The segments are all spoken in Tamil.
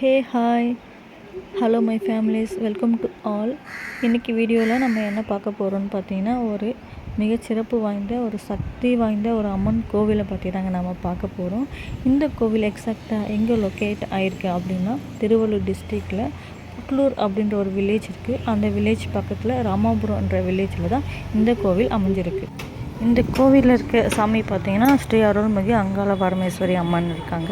Hey hi hello my families welcome to all இன்றைக்கி வீடியோவில் நம்ம என்ன பார்க்க போகிறோம்னு பார்த்தீங்கன்னா ஒரு மிகச்சிறப்பு வாய்ந்த ஒரு சக்தி வாய்ந்த ஒரு அம்மன் கோவிலை பற்றி தாங்க நம்ம பார்க்க போகிறோம் இந்த கோவில் எக்ஸாக்டாக எங்கே லொக்கேட் ஆயிருக்கு அப்படின்னா திருவள்ளூர் டிஸ்ட்ரிக்டில் புட்லூர் அப்படின்ற ஒரு வில்லேஜ் இருக்குது அந்த வில்லேஜ் பக்கத்தில் ராமாபுரம்ன்ற வில்லேஜில் தான் இந்த கோவில் அமைஞ்சிருக்கு. இந்த கோவிலில் இருக்க சாமி பார்த்தீங்கன்னா ஸ்ரீ அருள்மிகு அங்காள பரமேஸ்வரி அம்மன் இருக்காங்க.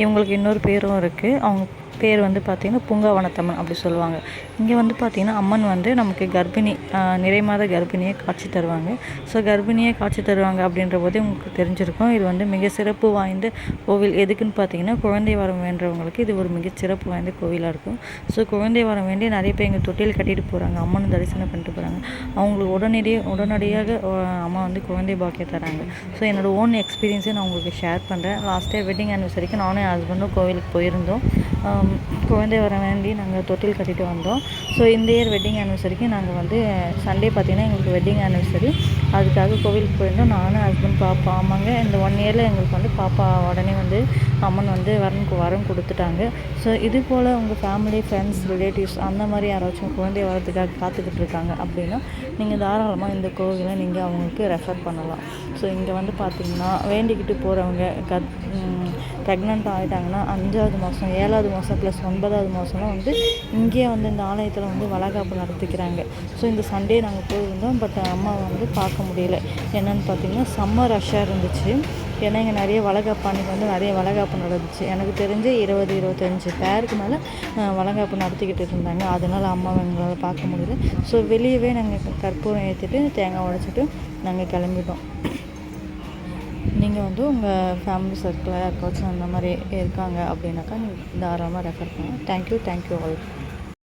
இவங்களுக்கு இன்னொரு பேரும் இருக்குது அவங்க பேர் வந்து பார்த்திங்கன்னா பூங்காவனத்தம்மன் அப்படி சொல்லுவாங்க. இங்கே வந்து பார்த்திங்கன்னா அம்மன் வந்து நமக்கு கர்ப்பிணி நிறைமாத நிறை மாத கர்ப்பிணியை காட்சி தருவாங்க. ஸோ கர்ப்பிணியை காட்சி தருவாங்க அப்படின்ற போதே உங்களுக்கு தெரிஞ்சிருக்கும். இது வந்து மிக சிறப்பு வாய்ந்த கோவில். எதுக்குன்னு பார்த்தீங்கன்னா குழந்தை வரம் வேண்டவங்களுக்கு இது ஒரு மிக சிறப்பு வாய்ந்த கோவிலாக இருக்கும். ஸோ குழந்தை வரம் வேண்டி நிறைய பேர் இங்கே தொட்டில் கட்டிட்டு போகிறாங்க அம்மனை தரிசனம் பண்ணிட்டு போகிறாங்க அவங்களுக்கு உடனடியே உடனடியாக அம்மா வந்து குழந்தை பாக்கியம் தராங்க. ஸோ என்னோட ஓன் எக்ஸ்பீரியன்ஸை நான் உங்களுக்கு ஷேர் பண்ணுறேன் லாஸ்ட் டே வெட்டிங் ஆனிவர்சரிக்கு நானும் என் ஹஸ்பண்டும் கோவிலுக்கு போயிருந்தோம். குழந்தை வர வேண்டி நாங்கள் தொட்டில் கட்டிட்டு வந்தோம். ஸோ இந்த இயர் வெட்டிங் ஆனிவர்சரிக்கு நாங்கள் வந்து சண்டே பார்த்தீங்கன்னா எங்களுக்கு வெட்டிங் ஆனிவர்சரி அதுக்காக கோவிலுக்கு போயிருந்தோம். நானும் ஹஸ்பண்ட் பாப்பா ஆமாங்க இந்த ஒன் இயரில் எங்களுக்கு வந்து பாப்பா உடனே வந்து அம்மன் வந்து வரன் வரம் கொடுத்துட்டாங்க. ஸோ இது போல் உங்கள் ஃபேமிலி ஃப்ரெண்ட்ஸ் ரிலேட்டிவ்ஸ் அந்த மாதிரி யாராச்சும் குழந்தை வரதுக்காக காத்துக்கிட்டு இருக்காங்க அப்படின்னா நீங்கள் தாராளமாக இந்த கோவிலை நீங்கள் அவங்களுக்கு ரெஃபர் பண்ணலாம். ஸோ இங்கே வந்து பார்த்தீங்கன்னா வேண்டிக்கிட்டு போகிறவங்க கத் ப்ரெக்னென்ட் ஆகிட்டாங்கன்னா அஞ்சாவது மாதம் ஏழாவது மாதம் ப்ளஸ் ஒன்பதாவது மாதம்லாம் வந்து இங்கேயே வந்து இந்த ஆலயத்தில் வந்து வளகாப்பு நடத்திக்கிறாங்க. ஸோ இந்த சண்டே நாங்கள் போயிருந்தோம். பட் அம்மா வந்து பார்க்க முடியல. என்னென்னு பார்த்தீங்கன்னா செம்ம ரஷ்ஷாக இருந்துச்சு. ஏன்னா இங்கே நிறைய வளகாப்பு அன்றைக்கி வந்து நிறைய வளகாப்பு நடந்துச்சு. எனக்கு தெரிஞ்சு இருபது இருபத்தஞ்சி பேருக்கு மேலே வளகாப்பு நடத்திக்கிட்டு இருந்தாங்க. அதனால் அம்மாவை எங்களால் பார்க்க முடியல. ஸோ வெளியவே நாங்கள் கற்பூரம் ஏற்றிட்டு தேங்காய் உடைச்சிட்டு நாங்கள் கிளம்பிட்டோம். நீங்கள் வந்து உங்கள் ஃபேமிலி சர்க்கிளில் யாருக்காச்சும் அந்த மாதிரி இருக்காங்க அப்படின்னாக்கா நீங்கள் தாராளமாக ரெஃபர் பண்ணுங்கள் தேங்க்யூ தேங்க்யூ ஆல்